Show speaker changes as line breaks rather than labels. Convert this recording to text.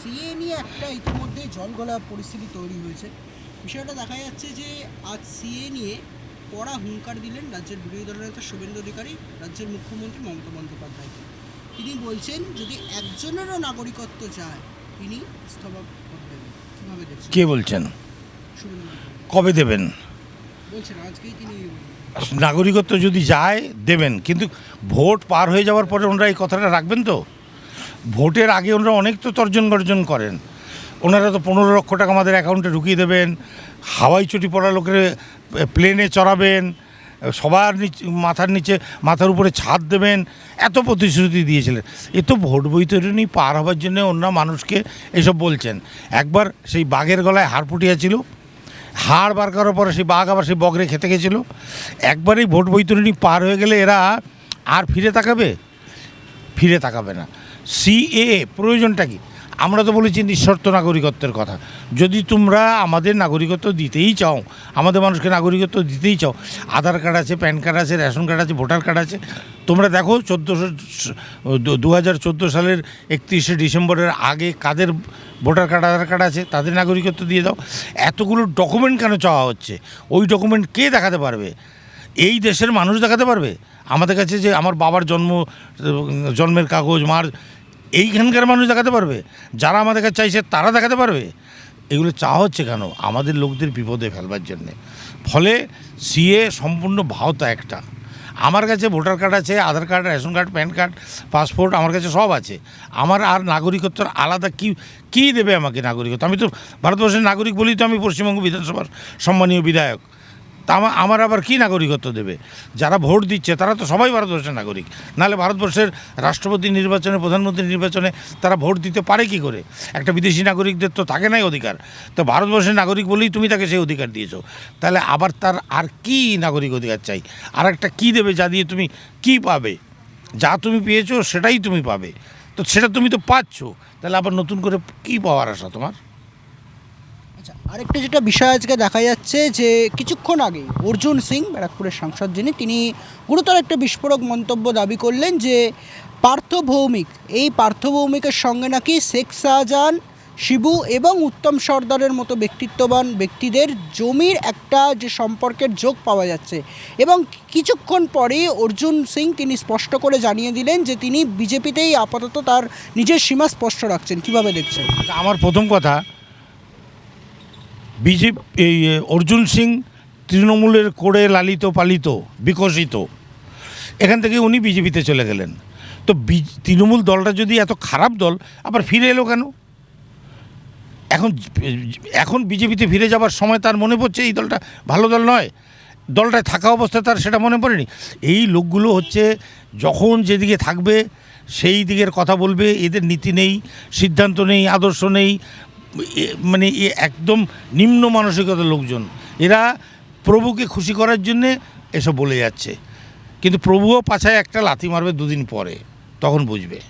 CA নিয়ে একটা ইতিমধ্যে জলগলা পরিস্থিতি তৈরি হয়েছে। বিষয়টা দেখা যাচ্ছে যে আজ সিএ নিয়ে কড়া হুঙ্কার দিলেন রাজ্যের বিরোধী দলের নেতা শুভেন্দু অধিকারী রাজ্যের মুখ্যমন্ত্রী মমতা বন্দ্যোপাধ্যায়কে। তিনি বলছেন যদি একজনেরও নাগরিকত্ব চায় তিনি স্থবা করবেন। কীভাবে দেখছেন?
কে বলছেন? কবে দেবেন?
বলছেন আজকেই তিনি
নাগরিকত্ব যদি যায় দেবেন। কিন্তু ভোট পার হয়ে যাওয়ার পরে ওনারা এই কথাটা রাখবেন তো? ভোটের আগে ওনারা অনেক তো তর্জন গর্জন করেন। ওনারা তো পনেরো লক্ষ টাকা আমাদের অ্যাকাউন্টে ঢুকিয়ে দেবেন, হাওয়াই চটি পড়া লোকের প্লেনে চড়াবেন, সবার নিচে, মাথার নিচে, মাথার উপরে ছাদ দেবেন, এত প্রতিশ্রুতি দিয়েছিলেন। এ তো ভোট বৈতরণী পার হবার জন্য অন্য মানুষকে এসব বলছেন। একবার সেই বাঘের গলায় হাড় ফুটিয়া ছিল হাড় বার করার পরে সেই বাঘ আবার সেই বগরে খেতে গেছিল। একবারেই ভোট বৈতরণী পার হয়ে গেলে এরা আর ফিরে তাকাবে? ফিরে তাকাবে না। সিএ প্রয়োজনটা কি? আমরা তো বলেছি নিঃশর্ত নাগরিকত্বের কথা। যদি তোমরা আমাদের নাগরিকত্ব দিতেই চাও, আমাদের মানুষকে নাগরিকত্ব দিতেই চাও, আধার কার্ড আছে, প্যান কার্ড আছে, রেশন কার্ড আছে, ভোটার কার্ড আছে, তোমরা দেখো চোদ্দোশো, দু হাজার চোদ্দ সালের একত্রিশে ডিসেম্বরের আগে কাদের ভোটার কার্ড, আধার কার্ড আছে, তাদের নাগরিকত্ব দিয়ে দাও। এতগুলো ডকুমেন্ট কেন চাওয়া হচ্ছে? ওই ডকুমেন্ট কে দেখাতে পারবে? এই দেশের মানুষ দেখাতে পারবে? আমাদের কাছে যে আমার বাবার জন্ম জন্মের কাগজ, মার এইখানকার মানুষ দেখাতে পারবে, যারা আমাদের কাছে চাইছে তারা দেখাতে পারবে। এগুলো চা হচ্ছে কেন? আমাদের লোকদের বিপদে ফেলবার জন্যে। ফলে সিএ সম্পূর্ণ ভাওতা একটা। আমার কাছে ভোটার কার্ড আছে, Aadhaar card, ration card, PAN card, passport আমার কাছে সব আছে। আমার আর নাগরিকত্বর আলাদা কি, কী দেবে আমাকে নাগরিকত্ব? আমি তো ভারতবর্ষের নাগরিক বলেই তো আমি পশ্চিমবঙ্গ বিধানসভার সম্মানীয় বিধায়ক। তা আমার আবার কি নাগরিকত্ব দেবে? যারা ভোট দিচ্ছে, তারা তো সবাই ভারতবর্ষের নাগরিক। নাহলে ভারতবর্ষের রাষ্ট্রপতি নির্বাচনে, প্রধানমন্ত্রী নির্বাচনে তারা ভোট দিতে পারে কি করে? একটা বিদেশি নাগরিকদের তো থাকে নাই অধিকার। তো ভারতবর্ষের নাগরিক বলেই তুমি তাকে সেই অধিকার দিয়েছ। তাহলে আবার তার আর কি নাগরিক অধিকার চাই? আর একটা কী দেবে যা দিয়ে তুমি কি পাবে? যা তুমি পেয়েছ সেটাই তুমি পাবে। তো সেটা তুমি তো পাচ্ছ। তাহলে আবার নতুন করে কি পাওয়ার আশা তোমার?
আচ্ছা আরেকটা যেটা বিষয় আজকে দেখা যাচ্ছে যে কিছুক্ষণ আগে অর্জুন সিং, ব্যারাকপুরের সাংসদ যিনি, তিনি গুরুতর একটা বিস্ফোরক মন্তব্য দাবি করলেন যে পার্থ ভৌমিক, এই পার্থ ভৌমিকের সঙ্গে নাকি শেখ শাহজাহান, শিবু এবং উত্তম সর্দারের মতো ব্যক্তিত্ববান ব্যক্তিদের জমির একটা যে সম্পর্কের যোগ পাওয়া যাচ্ছে। এবং কিছুক্ষণ পরেই অর্জুন সিং তিনি স্পষ্ট করে জানিয়ে দিলেন যে তিনি বিজেপিতেই আপাতত তার নিজের সীমা স্পষ্ট রাখছেন। কীভাবে দেখছেন?
আমার প্রথম কথা বিজেপি, এই অর্জুন সিং তৃণমূলের কোড়ে লালিত, পালিত, বিকশিত। এখান থেকে উনি বিজেপিতে চলে গেলেন। তো তৃণমূল দলটা যদি এত খারাপ দল, আবার ফিরে এলো কেন? এখন এখন বিজেপিতে ফিরে যাবার সময় তার মনে পড়ছে এই দলটা ভালো দল নয়। দলটায় থাকা অবস্থায় তার সেটা মনে পড়েনি। এই লোকগুলো হচ্ছে যখন যেদিকে থাকবে, সেই দিকের কথা বলবে, এদের নীতি নেই, সিদ্ধান্ত নেই, আদর্শ নেই মানে একদম নিম্ন মানসিকতার লোকজন। এরা প্রভুকে খুশি করার জন্যে এসব বলে যাচ্ছে। কিন্তু প্রভুও পাছায় একটা লাথি মারবে দুদিন পরে, তখন বুঝবে।